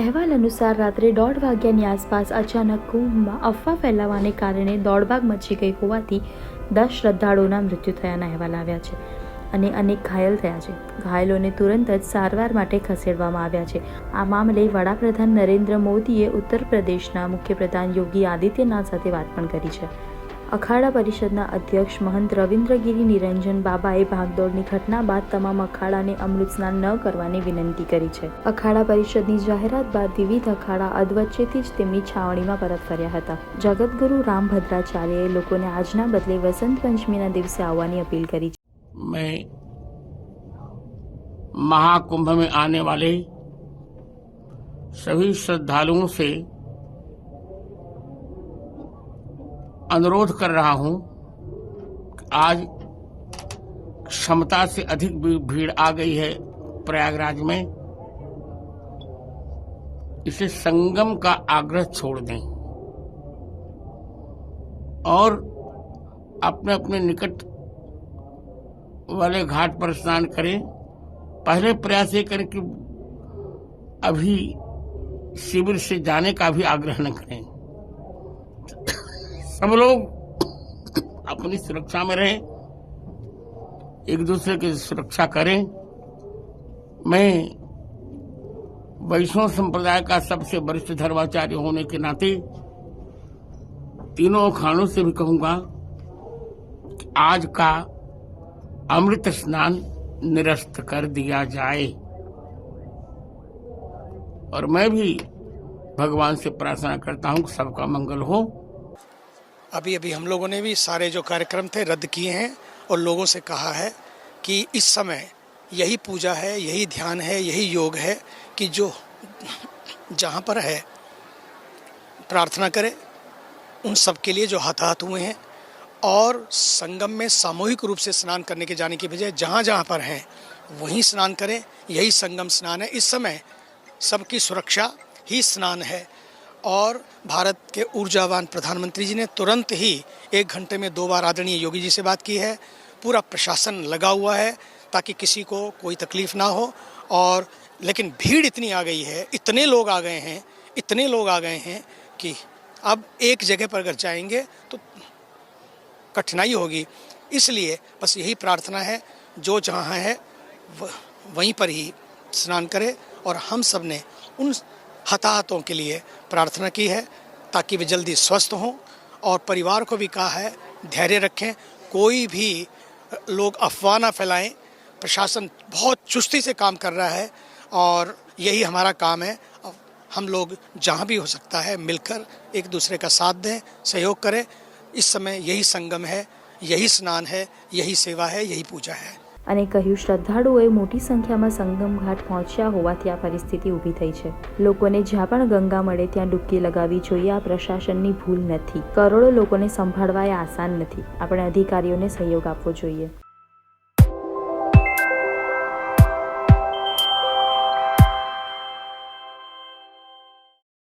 અહેવાલ અનુસાર રાત્રે દોઢ વાગ્યાની આસપાસ અચાનક કુંભમાં અફવા ફેલાવાને કારણે દોડભાગ મચી ગઈ હોવાથી દસ શ્રદ્ધાળુઓના મૃત્યુ થયાના અહેવાલ આવ્યા છે અને અનેક ઘાયલ થયા છે. ઘાયલોને તુરંત જ સારવાર માટે ખસેડવામાં આવ્યા છે. આ મામલે વડાપ્રધાન નરેન્દ્ર મોદીએ ઉત્તર પ્રદેશના મુખ્યપ્રધાન યોગી આદિત્યનાથ સાથે વાત પણ કરી છે. અખાડા પરિષદના અધ્યક્ષ મહંત રવિન્દ્રગીરી નિરંજન બાબાએ ભાગદોડની ઘટના બાદ તમામ અખાડાને અમૃત સ્નાન ન કરવાની વિનંતી કરી છે અખાડા પરિષદની જાહેરાત બાદ વિવિધ અખાડા અધવચ્ચેથી જ તેમની છાવણીમાં પરત ફર્યા હતા જગતગુરુ રામભદ્રાચાર્યએ લોકોને આજના બદલે વસંત પંચમીના દિવસે આવવાની અપીલ કરી છે मैं महाकुंभ में आने वाले सभी श्रद्धालुओं से अनुरोध कर रहा हूँ आज क्षमता से अधिक भीड़ आ गई है प्रयागराज में। इसे संगम का आग्रह छोड़ दें और अपने अपने निकट वाले घाट पर स्नान करें। पहले प्रयास ये करें कि अभी शिविर से जाने का भी आग्रह न करें। सब लोग अपनी सुरक्षा में रहें, एक दूसरे की सुरक्षा करें। मैं वैष्णव संप्रदाय का सबसे वरिष्ठ धर्माचार्य होने के नाते तीनों अखाड़ों से भी कहूँगा कि आज का अमृत स्नान निरस्त कर दिया जाए। और मैं भी भगवान से प्रार्थना करता हूँ कि सबका मंगल हो। अभी अभी हम लोगों ने भी सारे जो कार्यक्रम थे रद्द किए हैं और लोगों से कहा है कि इस समय यही पूजा है, यही ध्यान है, यही योग है कि जो जहाँ पर है, प्रार्थना करें, उन सब के लिए जो हताहत हुए हैं और संगम में सामूहिक रूप से स्नान करने के जाने की बजाय जहाँ जहाँ पर हैं, वहीं स्नान करें, यही संगम स्नान है। इस समय सबकी सुरक्षा ही स्नान है। और भारत के ऊर्जावान प्रधानमंत्री जी ने तुरंत ही एक घंटे में दो बार आदरणीय योगी जी से बात की है। पूरा प्रशासन लगा हुआ है ताकि किसी को कोई तकलीफ़ ना हो और लेकिन भीड़ इतनी आ गई है, इतने लोग आ गए हैं, इतने लोग आ गए हैं कि अब एक जगह पर अगर जाएँगे तो कठिनाई होगी। इसलिए बस यही प्रार्थना है, जो जहाँ है वहीं पर ही स्नान करे और हम सबने उन हताहतों के लिए प्रार्थना की है ताकि वे जल्दी स्वस्थ हों और परिवार को भी कहा है, धैर्य रखें, कोई भी लोग अफवाह ना फैलाएँ। प्रशासन बहुत चुस्ती से काम कर रहा है और यही हमारा काम है। हम लोग जहाँ भी हो सकता है मिलकर एक दूसरे का साथ दें, सहयोग करें। इस समय यही संगम है, यही स्नान है, यही सेवा है, यही पूजा है। અને કહ્યું, શ્રદ્ધાળુઓએ મોટી સંખ્યામાં સંગમ ઘાટ પહોંચ્યા હોવાથી આ પરિસ્થિતિ ઊભી થઈ છે. લોકોને જ્યાં પણ ગંગા મળે ત્યાં ડૂબકી લગાવવી જોઈએ. આ પ્રશાસનની ભૂલ નથી. કરોડો લોકોને સંભાળવા એ આસાન નથી. આપણે અધિકારીઓને સહયોગ આપવો જોઈએ.